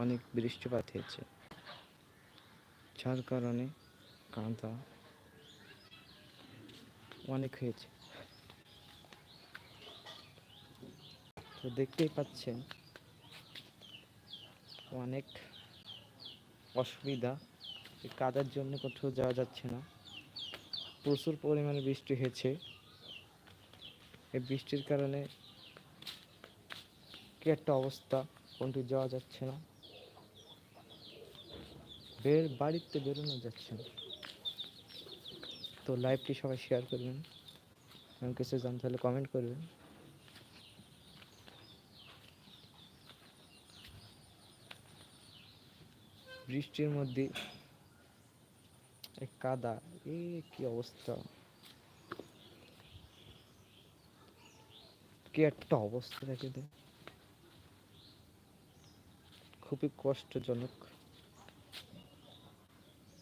অনেক বৃষ্টিপাত হয়েছে। যার কারণে কাঁদা অনেক হয়েছে। তো দেখতেই পাচ্ছেন অনেক অসুবিধা। কাদার জন্য কোথাও যাওয়া যাচ্ছে না। প্রচুর পরিমাণে বৃষ্টি হয়েছে। এই বৃষ্টির কারণে কি একটা অবস্থা কোনটি যাওয়া যাচ্ছে না। বের, বাড়িতে বেরোনো যাচ্ছে না। তো লাইভটি সবাই শেয়ার করবেন। এবং কিছু জানতে হলে কমেন্ট করবেন। বৃষ্টির মধ্যে কাদা, এ কি অবস্থা। কি একটা অবস্থা দেখে খুবই কষ্টজনক।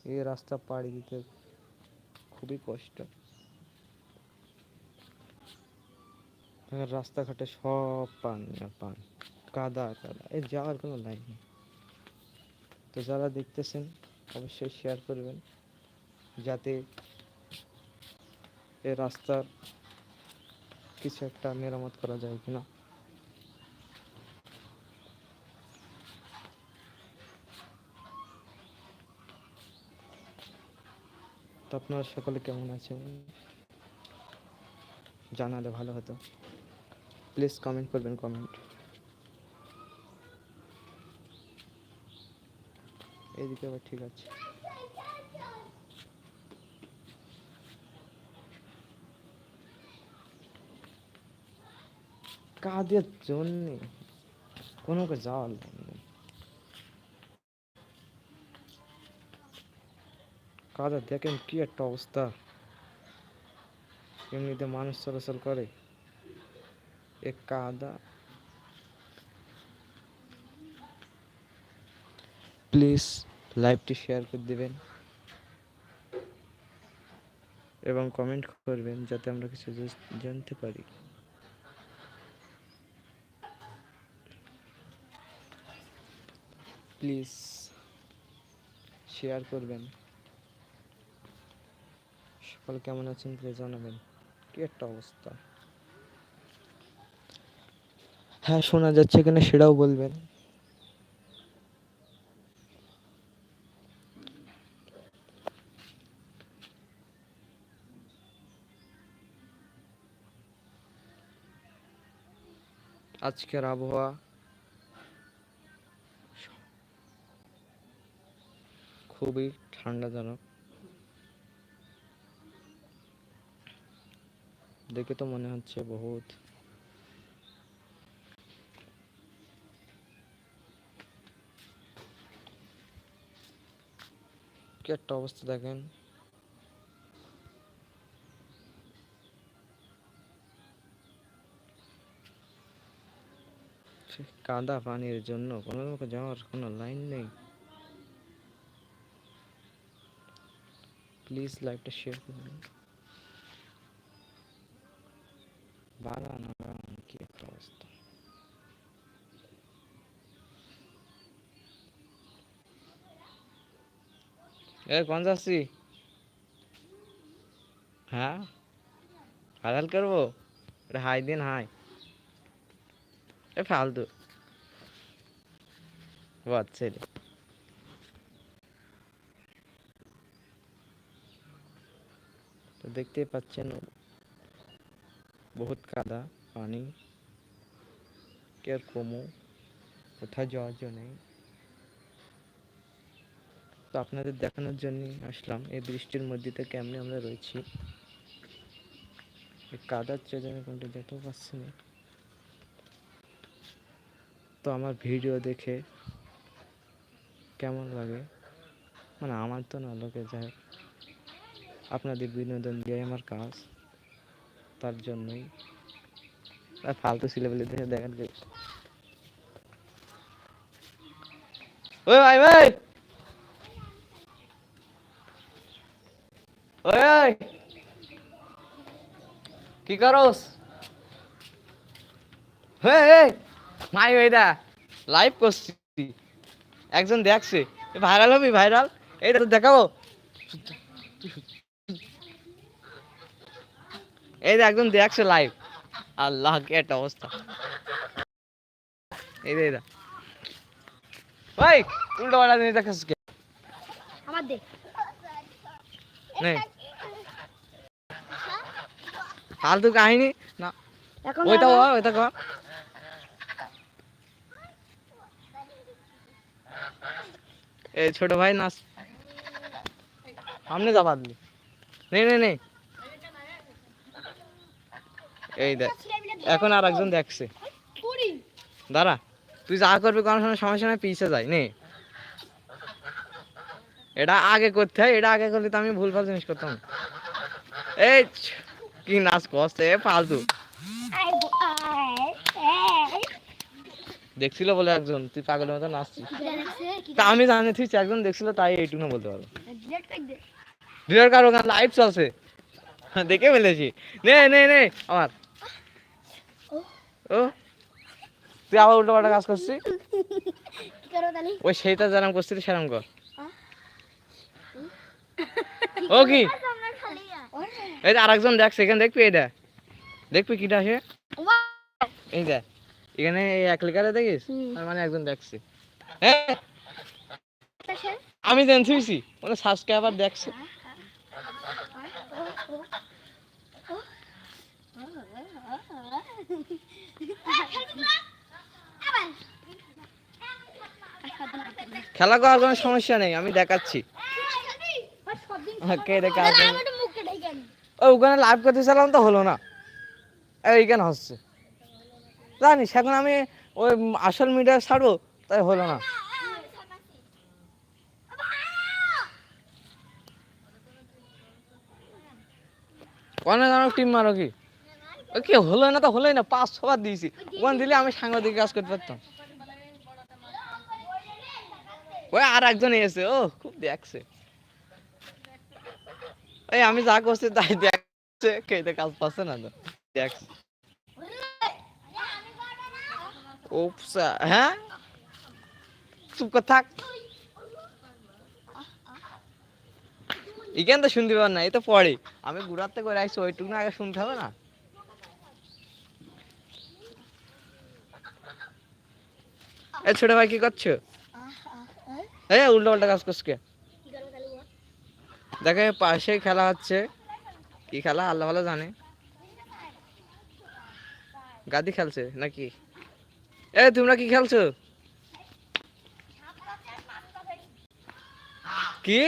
এই রাস্তা পাড়ি দিতে খুবই কষ্ট। রাস্তাঘাটে সব পানি আর পানি, কাদা কাদা এই যাওয়ার কোনো লাইন নেই। তো যারা দেখতেছেন, অবশ্যই শেয়ার করবেন, যাতে এ রাস্তার কিছু একটা মেরামত করা যায় কিনা। তো আপনারা সকলে কেমন আছেন? জানালে ভালো হতো। প্লিজ কমেন্ট করবেন কমেন্ট এইদিকে আবার ঠিক আছে। কাদের জন্যে? কোনো যাওয়ার কাদা দেখেন কি একটা অবস্থা। এমনিতে মানুষ চলাচল করে। এ কাদা। প্লিজ লাইভটি শেয়ার করে দেবেন। এবং কমেন্ট করবেন যাতে আমরা কিছু জানতে পারি। প্লিজ শেয়ার করবেন। সকল কেমন আছেন প্লিজ জানাবেন। কি একটা অবস্থা। হ্যাঁ শোনা যাচ্ছে কিনা সেটাও বলবেন। আজকের আবহাওয়া। খুবই ঠান্ডাজনক। দেখে তো মনে হচ্ছে বহুত। কি একটা অবস্থা দেখেন। কাদা পানির জন্য কোনো রকম যাওয়ার কোনো লাইন নেই। প্লিজ লাইভটা শেয়ার করবেন বাগান বাগান কি একটা অবস্থা এ কোন যাচ্ছি হ্যাঁ হালাল করব এটা হাই দিন হাই এ ফালতু বাচ্চা তো দেখতেই পাচ্ছেন বহুত কাদা, পানি কিরকমও কোথায় যাওয়ার জন্য। নেই তো আপনাদের দেখানোর জন্য আসলাম। এই বৃষ্টির মধ্যে তো কেমনে আমরা রয়েছি। এই কাদার চেয়ে কোনটা দেখতেও পাচ্ছি না তো আমার ভিডিও দেখে কেমন লাগে? মানে আমার তো না, লোকে যায়। আপনাদের বিনোদন দিয়ে আমার কাজ। তার জন্যই। আর ফালতু ছেলেবেলে দেখে দেখেন কি। ওই ভাই ভাই! ওই ওই কি করস? হে হে মাই ওইদা লাইভ করছি। একজন দেখছে। ভাইরাল হবি ভাইরাল এইটা তো দেখাবো। এই যে একদম দেখছে লাইভ আল্লাহ কি একটা অবস্থা। এই এটা ভাই উল্টো পাল্টা জিনিস দেখাচ্ছিস কে? আমার দে। নে। ফালতু কাহিনী? না। ওইটা ওইটা কর। এই ছোট ভাই নাচ। সামনে যা বাদলি নেই নেই নেই এই দেখ এখন আর একজন দেখছে। দাঁড়া তুই যা করবি কোনো সময় সময় সময় পিছে যাই নে। এটা আগে করতে হয় এটা আগে করলে তো আমি ভুল ভালো জিনিস করতাম। এই কি নাচ করছে এ ফালতু। দেখছিল বলে একজন তুই পাগলের মতো নাচছিস। তা আমি জানি তুই একজন দেখছিল তাই এইটুকু না বলতে দে। ডিলার কারও গান লাইভ চলছে। দেখে ফেলেছি। নে নে নে আমার। ও তুই আবার উল্টো পাল্টা কাজ করছিস ওই সেইটা যেরকম করছিলি সেরকম কর ও কি এই আরেকজন দেখছে এখানে দেখবি এটা দেখবি কিটা আসে এই দেখ এখানে এই এক লিকারে দেখিস। তার মানে একজন দেখছে হ্যাঁ আমি দেন থুইছি মানে সাবস্ক্রাইবার দেখছে খেলা করার কোনো সমস্যা নেই, আমি দেখাচ্ছি। ও, ওখানে লাইভ করতে চালাম তো, হলো না। এইখানে হচ্ছে। জানিস এখন আমি ওই আসল মিডিয়া ছাড়বো, তাই হলো না। অনেক অনেক টিম মারো কি? ও কি হলো না তো হলোই না? পাঁচ ছবার দিয়েছি। ওখানে দিলে আমি সাংবাদিক কাজ করতে পারতাম। ওই আর একজন এসে, ও, খুব দেখছে। এই আমি যা করছি তাই দেখছে। খেতে কাজ পাচ্ছে না তো? দেখছে। উপসা হ্যাঁ? চুপ করে থাক। এখান তো শুনতে পার না এই তো পড়ে। আমি ঘুরাতে করে আসছি, ওইটুকু না আগে শুনতে হবে না? এ ছোট ভাই, কি করছ? এই উল্টো পাল্টা কাজ করছ দেখে পাশে খেলা হচ্ছে। কি খেলা? আল্লাহ ভালো জানে। গাদি খেলছে নাকি? এ, তোমরা কি খেলছো? কি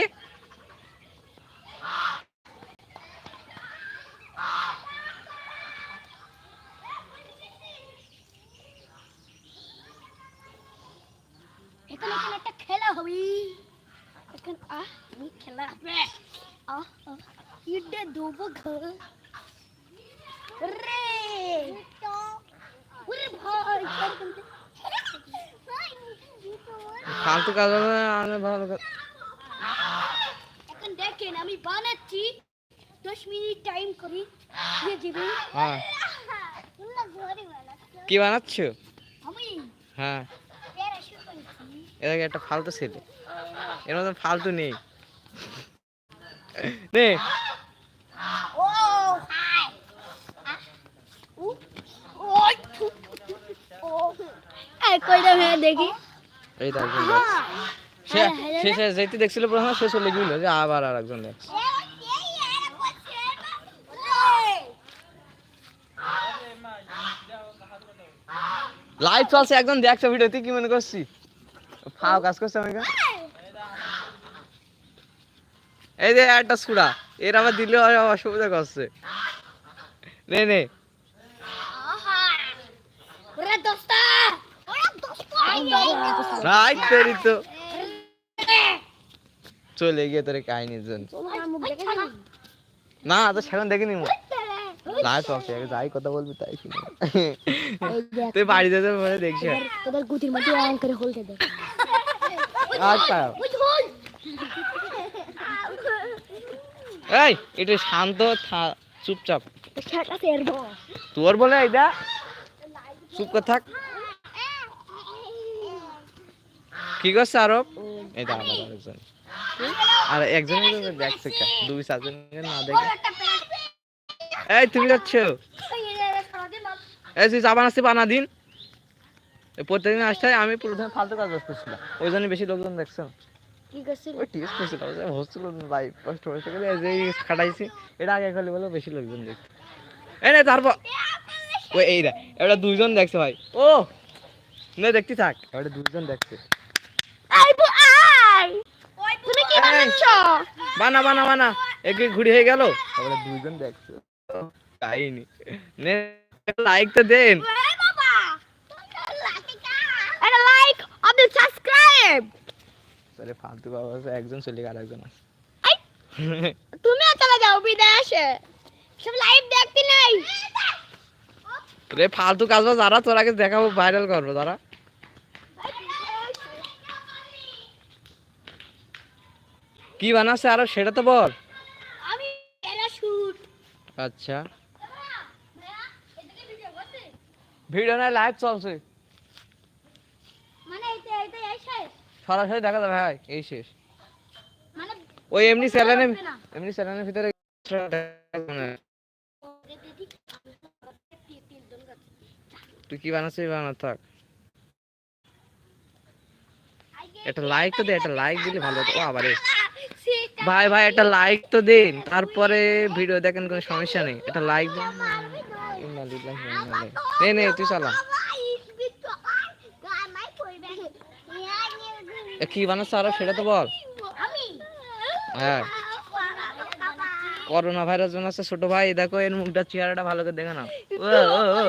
এখানে এখানে এখন আহ আমি খেলা হবে আহ আহ, ইডে দেবো ঘর রে ওরে ভাই কার বলতে ফালতু কাজ আমি ভালো এখন দেখেন আমি বানাচ্ছি দশ মিনিট টাইম করি দিয়ে দেবো হ্যাঁ কি বানাচ্ছ আমি হ্যাঁ এটাকে একটা ফালতু ছেলে। এর মধ্যে ফালতু নেই। নে। দেখি। এই। সে সে সে যেতে দেখছিল প্রথমে সে চলে গেল যে আবার আর একজন দেখছে লাইভ চলছে একজন দেখছে ভিডিও তুই কি মনে করছি ফাও কাজ করছে আমি এখানে? এই যে একটা সুড়া এর আবার দিলে অসুবিধা করছে। নে নে। তো। চলে গিয়ে তোর কাহিনীর জন্য। না তো সেখন দেখিনি মু লাইভ যাই কথা বলবি তাই শুনি। তুই বাড়ি যেতে পরে দেখছি। তোদের গুটির মধ্যে অন করে হলতে দে। আচ্ছা এই একটু শান্ত চুপচাপ। তোর বলে এইটা চুপ করে থাক। কি করছে আরব? এই তো আবার আর একজনের দেখছে দুই চারজনকে না দেখে। এই তুমি যাচ্ছ? এই তুই চাবান আসতে বানা দিন প্রত্যেকদিন আসতে আমি প্রথমে ফালতু কাজ করছিলাম ওই জন্য বেশি লোকজন দেখছ। কি করছিল? ওই টিএস করছিল হচ্ছিল লাইভ কষ্ট হয়েছে গেলে যে খাটাইছি। এটা আগে খালি বলে বেশি লোকজন দেখতো। তারপর। ওই এই রে এটা দুইজন দেখছে ভাই। ও নে দেখতে থাক। দুইজন দেখছে। বানা বানা বানা। একে ঘুরি হয়ে গেল? তারপরে দুইজন দেখছে। কাহিনি। নে লাইক তো দেন। একটা লাইক অর সাবস্ক্রাইব আরে ফালতু বাবা একজন চলে গেল একজন আছে চলে যাও বিদেশে সব লাইভ দেখতে নেই। রে ফালতু কাজ যারা তোর আগে দেখাবো ভাইরাল করব তারা কি বানাচ্ছে আরও সেটা তো বল। আচ্ছা। ভিডিও না লাইভ চলছে। মানে এসে সরাসরি দেখা যাবে ভাই এই শেষ। মানে ওই এমনি স্যালানে এমনি স্যালানের ভিতরে তুই কি বানাচ্ছিস বানা থাক। একটা লাইক তো দে একটা লাইক দিলে ভালো হতো। ও আবার এ। ভাই ভাই একটা লাইক তো দিন। তারপরে ভিডিও দেখেন কোনো সমস্যা নেই। একটা লাইক দিন। নে নে তুই চালা। কি বানাচ্ছ আরও? সেটা তো বল। হ্যাঁ। করোনা ভাইরাস আছে ছোট ভাই। দেখো এর মুখটা চেহারাটা ভালো করে দেখে নাও। ও ও ও।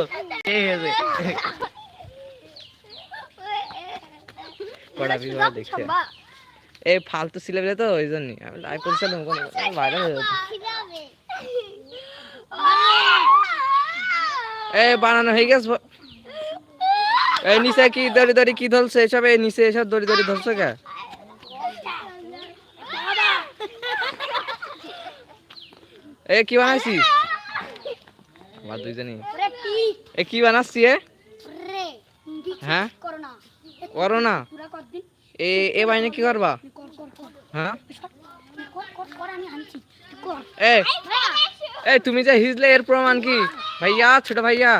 এই হয়েছে। কড়া দেখছে এই ফালতু সিলেবেলে তো ওই জন্যই। আমি লাইভ করছিলাম কোনো ভাইরাল হয়ে যেত এই বানানো হয়ে গেছে এই নিচে কি দড়ি দড়ি কি ধরছে? এসব এই নিচে এসব দড়ি দড়ি ধরছে কে? এ কি বানাইছি? আমার দুইজনই। এ কি বানাচ্ছি এ? হ্যাঁ? করোনা। এ এ বাইনে কি করবা? এই। তুমি যে হিজলে এর প্রমাণ কি? ভাইয়া ছোট ভাইয়া।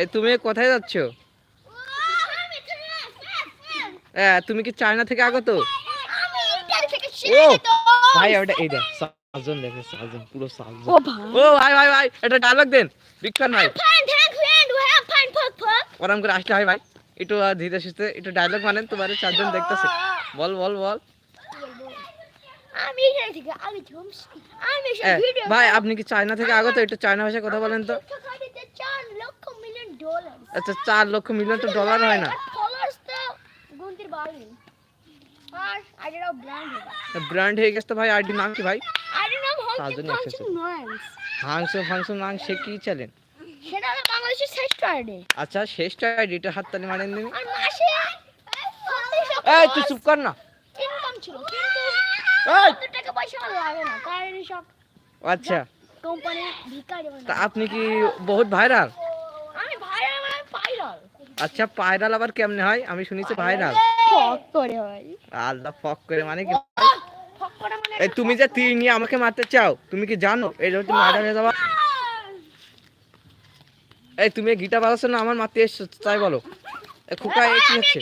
এই তুমি কোথায় যাচ্ছ? তুমি কি চায়না থেকে আগত? ও ভাই ওটা এই দেখ সাতজন দেখে সাতজন পুরো সাতজন। ও ভাই। ভাই ভাই ভাই এটা ডায়লগ দেন বিখ্যাত ভাই। ওরম করে আসলে হয় ভাই। একটু ধীরে সুস্থে একটু ডায়লগ মানেন তোমার চারজন দেখতেছে। বল বল বল। ভাই আপনি কি চায়না থেকে আগত? একটু চায়না ভাষায় কথা বলেন তো। খাইতে 4 লক্ষ মিলিয়ন ডলার আচ্ছা চার লক্ষ মিলিয়ন তো ডলার হয় না। ব্র্যান্ড হয়ে গেছে। তো ভাই আইডি নাম কি ভাই? আইডির নাম হচ্ছে ফাংশন নাম সে কি চ্যালেন সেটা হলো বাংলাদেশের শ্রেষ্ঠ আইডি। আচ্ছা শেষটা আইডিটা হাততালি মারেন দিন। আর মাসে এই তুই চুপ কর না। ইনকাম ছিল কিন্তু! টাকা পয়সা লাগে না কারণ সব আচ্ছা। কোম্পানি ভিকারি তা আপনি কি বহুত ভাইরাল আমি ভাইরাল মানে ভাইরাল আচ্ছা ভাইরাল আবার কেমনে হয়? আমি শুনেছি ভাইরাল ফক করে হয়। আল্লাহ ফক করে মানে কি? মানে এই তুমি যে তীর নিয়ে আমাকে মারতে চাও তুমি কি জানো? এই জন্য তুমি মার্ডার হয়ে যাবা। এই তুমি গিটার বাজাচ্ছ না? আমার মারতে এসছো তাই বলো। খোকা এ কি হচ্ছে?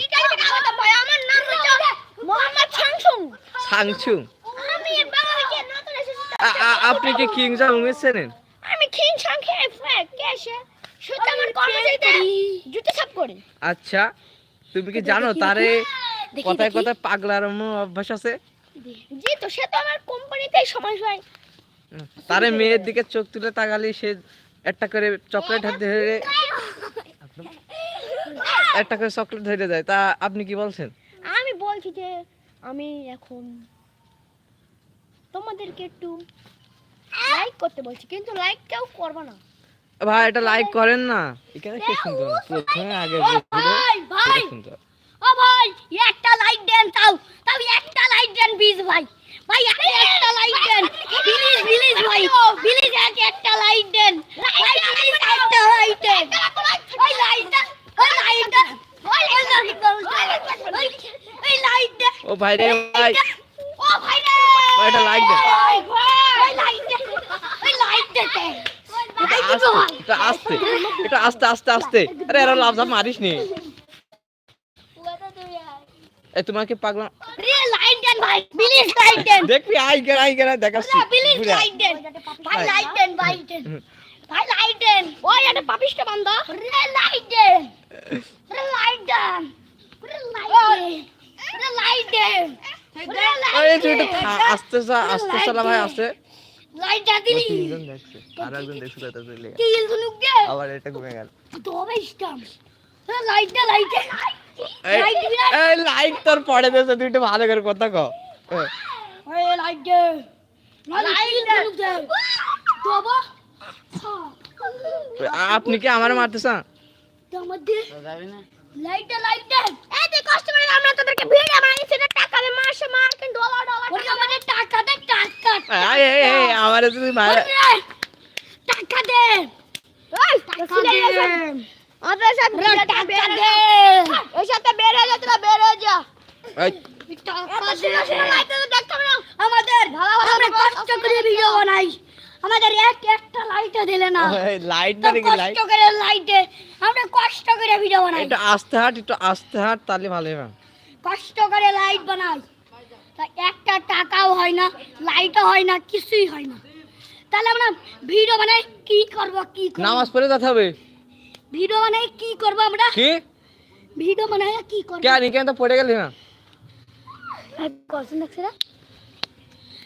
আপনি কি কিং জং উমেশ চেনেন? আমি খিন সংখ্যে ফ্যাক ক্যাশে শুধু আমার কর্মচারীতে জুতো সাফ করি আচ্ছা তুমি কি জানো তারে কথায় কথায় পাগলার অভ্যাস আছে? জি তো সে তো আমার কোম্পানিতে সময় হয়। তারে মেয়ের দিকে চোখ তুলে তাকালি সে একটা করে চকলেট হাতে ধরে একটা করে চকলেট ধরে দেয় তা আপনি কি বলছেন আমি বলছি যে আমি এখন তোমাদেরকে একটু লাইক করতে বলছি কিন্তু লাইক কেউ করবে না ভাই এটা লাইক করেন না এখানে কে হবে প্রথমে আগে ভাই ভাই ও ভাই একটা লাইক দেন তাও তাও একটা লাইক দেন প্লিজ ভাই ভাই একটা একটা লাইক দেন প্লিজ প্লিজ ভাই প্লিজ এক একটা লাইক দেন ভাই প্লিজ একটা লাইক দেন ওই লাইক দেন ওই লাইক দেন ওই লাইট ওই ওই লাইট দে ও ভাই রে ভাই। ও ভাই রে ওই একটা লাইট দে ওই লাইট দে। ওই লাইট দে এটা আস্তে এটা আস্তে। এটা আস্তে আস্তে আস্তে। আরে এরা লাভ ঝাপ মারিস নি। এই তোমাকে পাগলা রে লাইট দেন ভাই প্লিজ দেন। দেখবি আই আই দেখাচ্ছি। প্লিজ দেন। ভাই দেন ভাই দেন। ভাই লাইট দেন। ওই একটা পাপিষ্টা বান্দা। রে লাইট দেন। রে লাইট দেন। রে লাইট দেন রে লাইট দেন রে ওই লাইট তুই একটু দেন খা- আস্তে আস্তে চালা ভাই আস্তে। তিনজন দেখছে। আর একজন দেখছে তাতে চলে আবার এটা গেল। এই লাইট তোর পড়ে দেছে তুই একটু ভালো করে কথা আপনি কি আমার মারতেছেন তো আমাদের লাইট দে লাইট দে এই যে কষ্ট করে আমরা তোদেরকে ভিডিও বানাই সেটা টাকা দে মাসে মার কেন ডলার ডলার ওরে আমাদের টাকা দে টাকা এই এই এই আমার তুই মার টাকা দে। এই টাকা দে। আমাদের সাথে টাকা দে। এর সাথে বের হয়ে যা তোরা বের হয়ে যা। এই। আমাদের আমরা কষ্ট করে ভিডিও বানাই। আমাদের এক একটা লাইটও দিলে না। লাইট না দেখি লাইট কষ্ট করে লাইটে আমরা কষ্ট করে ভিডিও বানাই। এটা আস্তে হাট একটু আস্তে হাট তাহলে ভালো হবে। কষ্ট করে লাইট বানাই। তা একটা টাকাও হয় না লাইটও হয় না কিছুই হয় না। তাহলে আমরা ভিডিও বানাই কি করব কি করব? নামাজ পড়ে যেতে হবে। ভিডিও বানাই কি করব আমরা? কি? ভিডিও বানাই কি করব? কেন কেন তো পড়ে গেলি না?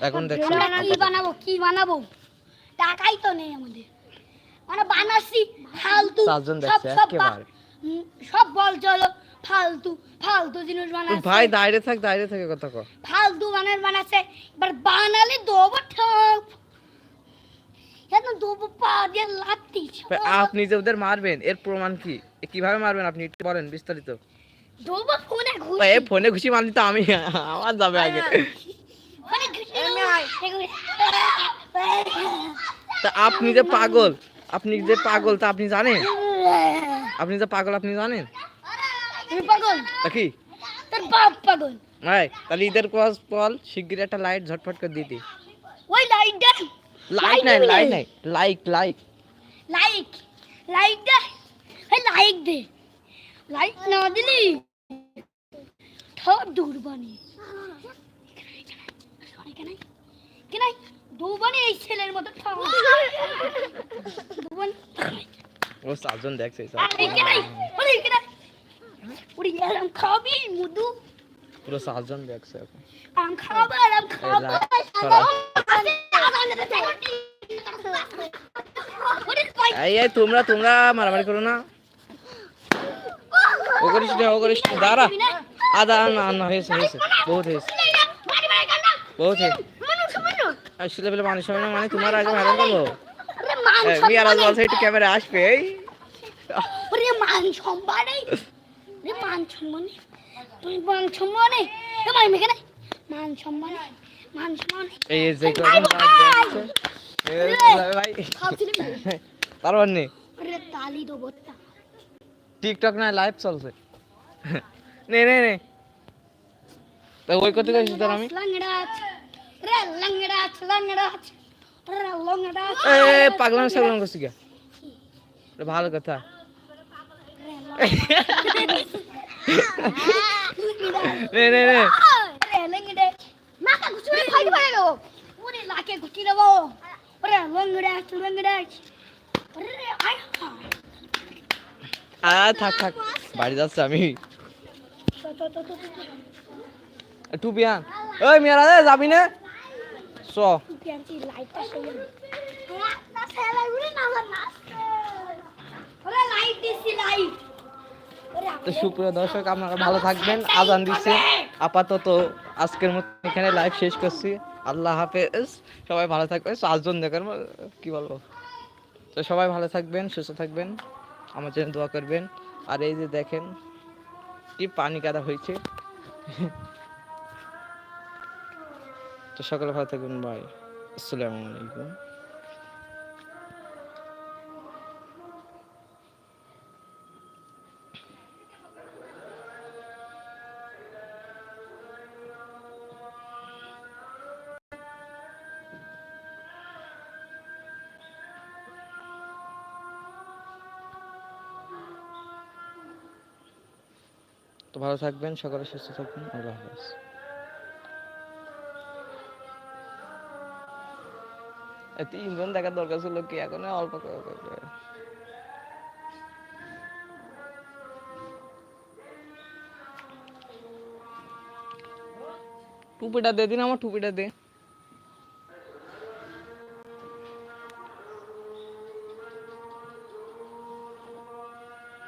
এখন দেখছি আমরা কি বানাবো কি বানাবো? টাকাই তো নেই আমাদের। মানে বানাচ্ছি ফালতু সব সব বল চলো ফালতু ফালতু জিনিস বানাচ্ছে। ভাই দাঁড়িয়ে থাক দাঁড়িয়ে থেকে কথা কর ফালতু বানার বানাচ্ছে। এবার বানালে দেবো ঠাপ এখন দেবো পা দিয়ে লাত্তি আপনি যে ওদের মারবেন এর প্রমাণ কি? কীভাবে মারবেন আপনি একটু বলেন বিস্তারিত। দেবো ফোনে ঘুষি। ভাই, এই ফোনে ঘুষি মারলি তো আমি আমার যাবে আগে। ফোনে ঘুষি তা আপনি যে পাগল আপনি যে পাগল তা আপনি জানেন? আপনি যে পাগল আপনি জানেন? পাগল? কি? তোর বাপ পাগল। ভাই তাহলে ঈদের কস বল শিগগির একটা লাইট ঝটফট করে ওই লাইট লাইট নাই লাইট নাই। লাইক লাইক লাইক লাইক দে। এই লাইক দে। লাইক না দিলি? ঠপ দুর্বানি কেনাই দুবানি এই ছেলের মতো ও চারজন দেখছে ওরে কেনাই খাবি মুদু পুরো চারজন দেখছে এখন আম খাব আম খাব এই এই তোমরা তোমরা মারামারি করো না ও করিস না ও করিস না দাঁড়া আদা না না হয়েছে হয়েছে বহুত হয়েছে মারি মারি কান্না বহুত হয়েছে আসলে বলে মানুষ হবে না মানে তোমার আগে ম্যাডাম করব। মান বলছে একটু ক্যামেরা আসবে এই। ওরে মান সম্মানে ওরে মান সম্মানে তুই মান সম্মানে এ ভাই মেখানে মান সম্মানে মান সম্মানে এই যে ভাই খাচ্ছিলি তারপর নেই তালি দেবো তা। টিকটক না লাইভ চলছে। নে নে নে। তা ওই করতে গেছি তোর আমি? রে লংড়াচ লংড়াচ রে লংড়াচ এ পাগলাম সাগলাম করছি গা ভালো কথা। নে নে নে। রে লংড়ে ফাইট ওরে লাকে দেবো। আয় আ থাক থাক। বাড়ি যাচ্ছে আমি। টুপি আন ওই মিয়ারা যাবি না? চ তো সুপ্রিয় দর্শক, আপনারা ভালো থাকবেন, আজান দিচ্ছে আপাতত আজকের মতো এখানে লাইভ শেষ করছি। আল্লাহ হাফেজ। সবাই ভালো থাকবেন। চারজন দেখার কি বলব? তো সবাই ভালো থাকবেন, সুস্থ থাকবেন। আমার জন্য দোয়া করবেন। আর এই যে দেখেন, কি পানি কাদা হয়েছে। তো সকালে ভালো থাকবেন বাই আসসালামু আলাইকুম। তো ভালো থাকবেন, সকালে সুস্থ থাকবেন। আল্লাহ হাফেজ। তিনজন দেখার দরকার ছিল কি এখন অল্প। টুপিটা দে দিন আমার টুপিটা দে